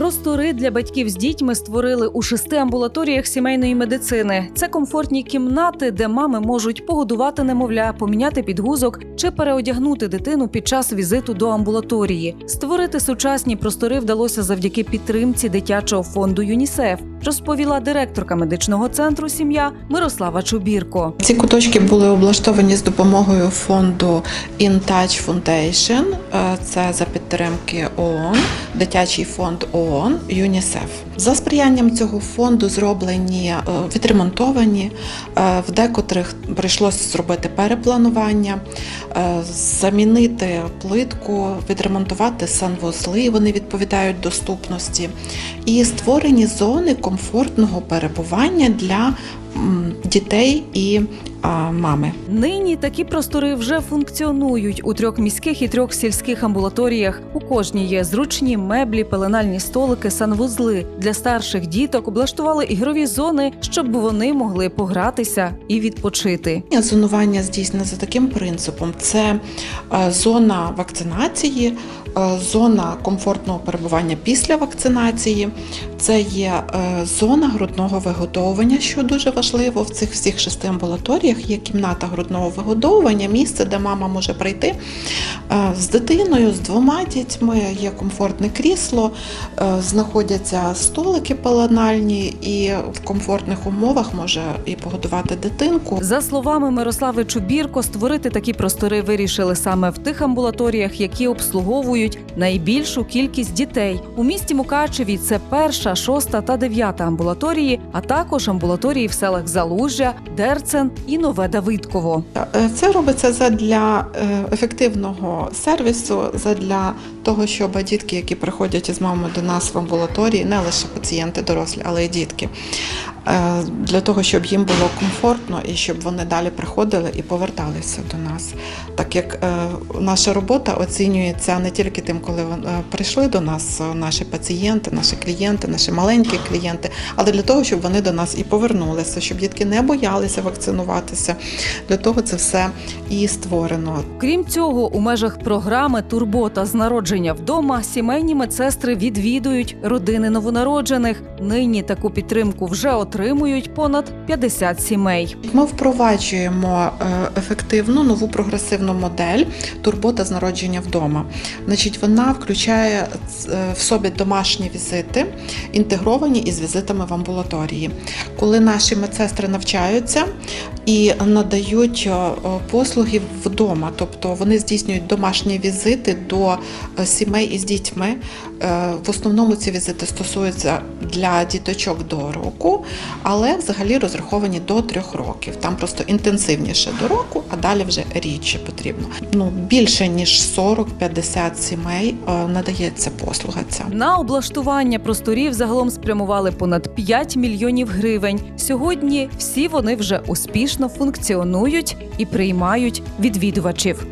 Простори для батьків з дітьми створили у шести амбулаторіях сімейної медицини. Це комфортні кімнати, де мами можуть погодувати немовля, поміняти підгузок чи переодягнути дитину під час візиту до амбулаторії. Створити сучасні простори вдалося завдяки підтримці дитячого фонду ЮНІСЕФ, розповіла директорка медичного центру Сім'я Мирослава Чубірко. Ці куточки були облаштовані з допомогою фонду In Touch Foundation. Е, Це за підтримки ООН, дитячий фонд ООН ЮНІСЕФ. За сприянням цього фонду зроблені е, відремонтовані. е, В декотрих прийшлося зробити перепланування, замінити плитку, відремонтувати санвузли. Вони відповідають доступності, і створені зони комфортного перебування для дітей і а, мами. Нині такі простори вже функціонують у трьох міських і трьох сільських амбулаторіях. У кожній є зручні меблі, пеленальні столики, санвузли. Для старших діток облаштували ігрові зони, щоб вони могли погратися і відпочити. Зонування здійснено за таким принципом: це е, зона вакцинації, е, зона комфортного перебування після вакцинації, це є е, зона грудного вигодовування, що дуже важливо в цих всіх шести амбулаторіях. Є кімната грудного вигодовування, місце, де мама може прийти е, з дитиною, з двома дітьми. Є комфортне крісло, е, знаходяться столики пеленальні, і в комфортних умовах може і погодувати дитинку. За словами Мирослави Чубірко, створити такі простори вирішили саме в тих амбулаторіях, які обслуговують найбільшу кількість дітей. У місті Мукачеві це перша, шоста та дев'ята амбулаторії, а також амбулаторії в селах Залужжя, Дерцен і Нове Давидково. Е, Це робиться задля е, ефективного сервісу, задля того, щоб дітки, які приходять із мамою до нас в амбулаторії, не лише пацієнти дорослі, але й дітки, для того, щоб їм було комфортно і щоб вони далі приходили і поверталися до нас. Так як е, наша робота оцінюється не тільки тим, коли е, прийшли до нас, е, наші пацієнти, наші клієнти, наші маленькі клієнти, але для того, щоб вони до нас і повернулися, щоб дітки не боялися вакцинуватися. Для того це все і створено. Крім цього, у межах програми Турбота з народження вдома сімейні медсестри відвідують родини новонароджених. Нині таку підтримку вже отримують понад 50 сімей. Ми впроваджуємо е, ефективну нову прогресивну модель турбота з народження вдома. Значить, вона включає е, в собі домашні візити, інтегровані із візитами в амбулаторії. Коли наші медсестри навчаються і надають е, послуги вдома, тобто вони здійснюють домашні візити до е, сімей із дітьми. Е, В основному ці візити стосуються для діточок до року, але взагалі розраховані до трьох років. Там просто інтенсивніше до року, а далі вже рідше потрібно. Ну більше ніж 40-50 сімей надається послуга ця. На облаштування просторів загалом спрямували понад 5 мільйонів гривень. Сьогодні всі вони вже успішно функціонують і приймають відвідувачів.